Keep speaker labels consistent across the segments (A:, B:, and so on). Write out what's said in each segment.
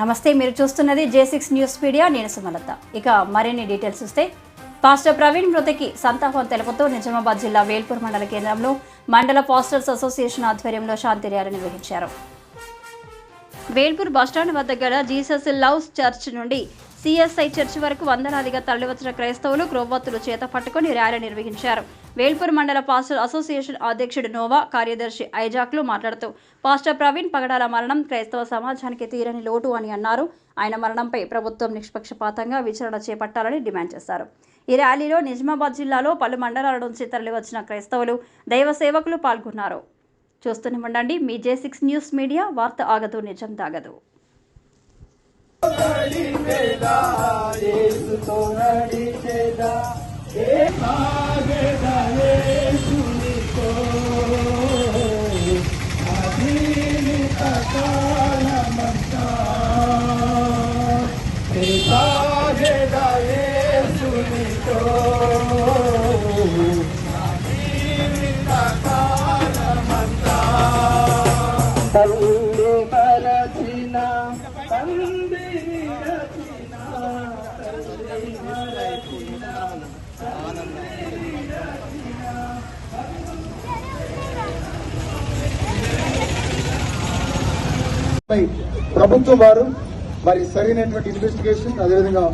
A: నమస్తే మీరు చూస్తున్నది జే సిక్స్ న్యూస్ మీడియా నేను సుమలత. ఇక మరిన్ని డీటెయిల్స్ చూస్తే పాస్టర్ ప్రవీణ్ మృతికి సంతాపం తెలుపుతూ నిజామాబాద్ జిల్లా వేల్పూర్ మండల కేంద్రంలో మండల పాస్టర్స్ అసోసియేషన్ ఆధ్వర్యంలో శాంతి ర్యాలీ నిర్వహించారు. వేల్పూర్ బస్టాండ్ వద్ద గల జీసస్ లవ్స్ చర్చ్ నుండి సిఎస్ఐ చర్చ్ వరకు వందలాదిగా తరలివచ్చిన క్రైస్తవులు క్రొవ్వొత్తులు చేత పట్టుకుని ర్యాలీ నిర్వహించారు. వేల్పూర్ మండల పాస్టర్ అసోసియేషన్ అధ్యక్షుడు నోవా కార్యదర్శి ఐజాక్లు మాట్లాడుతూ పాస్టర్ ప్రవీణ్ పగడాల మరణం క్రైస్తవ సమాజానికి తీరని లోటు అని అన్నారు. ఆయన మరణంపై ప్రభుత్వం నిష్పక్షపాతంగా విచారణ చేపట్టాలని డిమాండ్ చేశారు. ఈ ర్యాలీలో నిజామాబాద్ జిల్లాలో పలు మండలాల నుంచి తరలివచ్చిన క్రైస్తవులు దైవ సేవకులు పాల్గొన్నారు. చూస్తూనే ఉండండి. మీ జే సిక్స్ న్యూస్ మీడియా వార్త ఆగదు నిజం దాగదు
B: మరచిన విరచిన మరచిన
C: ప్రభుత్వం వారు మరి సరైనటువంటి ఇన్వెస్టిగేషన్ అదేవిధంగా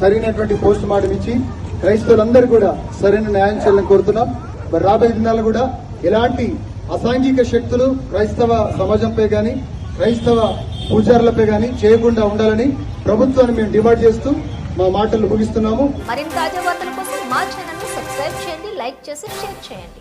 C: సరైనటువంటి పోస్ట్ మార్టం ఇచ్చి క్రైస్తవులందరూ కూడా సరైన న్యాయం చేయాలని కోరుతున్నాం. మరి రాబోయే దినాలు కూడా ఎలాంటి అసాంఘిక శక్తులు క్రైస్తవ సమాజంపై కానీ క్రైస్తవ పూజారులపై కానీ చేయకుండా ఉండాలని ప్రభుత్వాన్ని మేము డిమాండ్ చేస్తూ మా మాటలు ముగిస్తున్నాము.
D: మరిన్ని తాజా వార్తల కోసం మా ఛానల్ సబ్స్క్రైబ్ చేయండి లైక్ చేసి షేర్ చేయండి.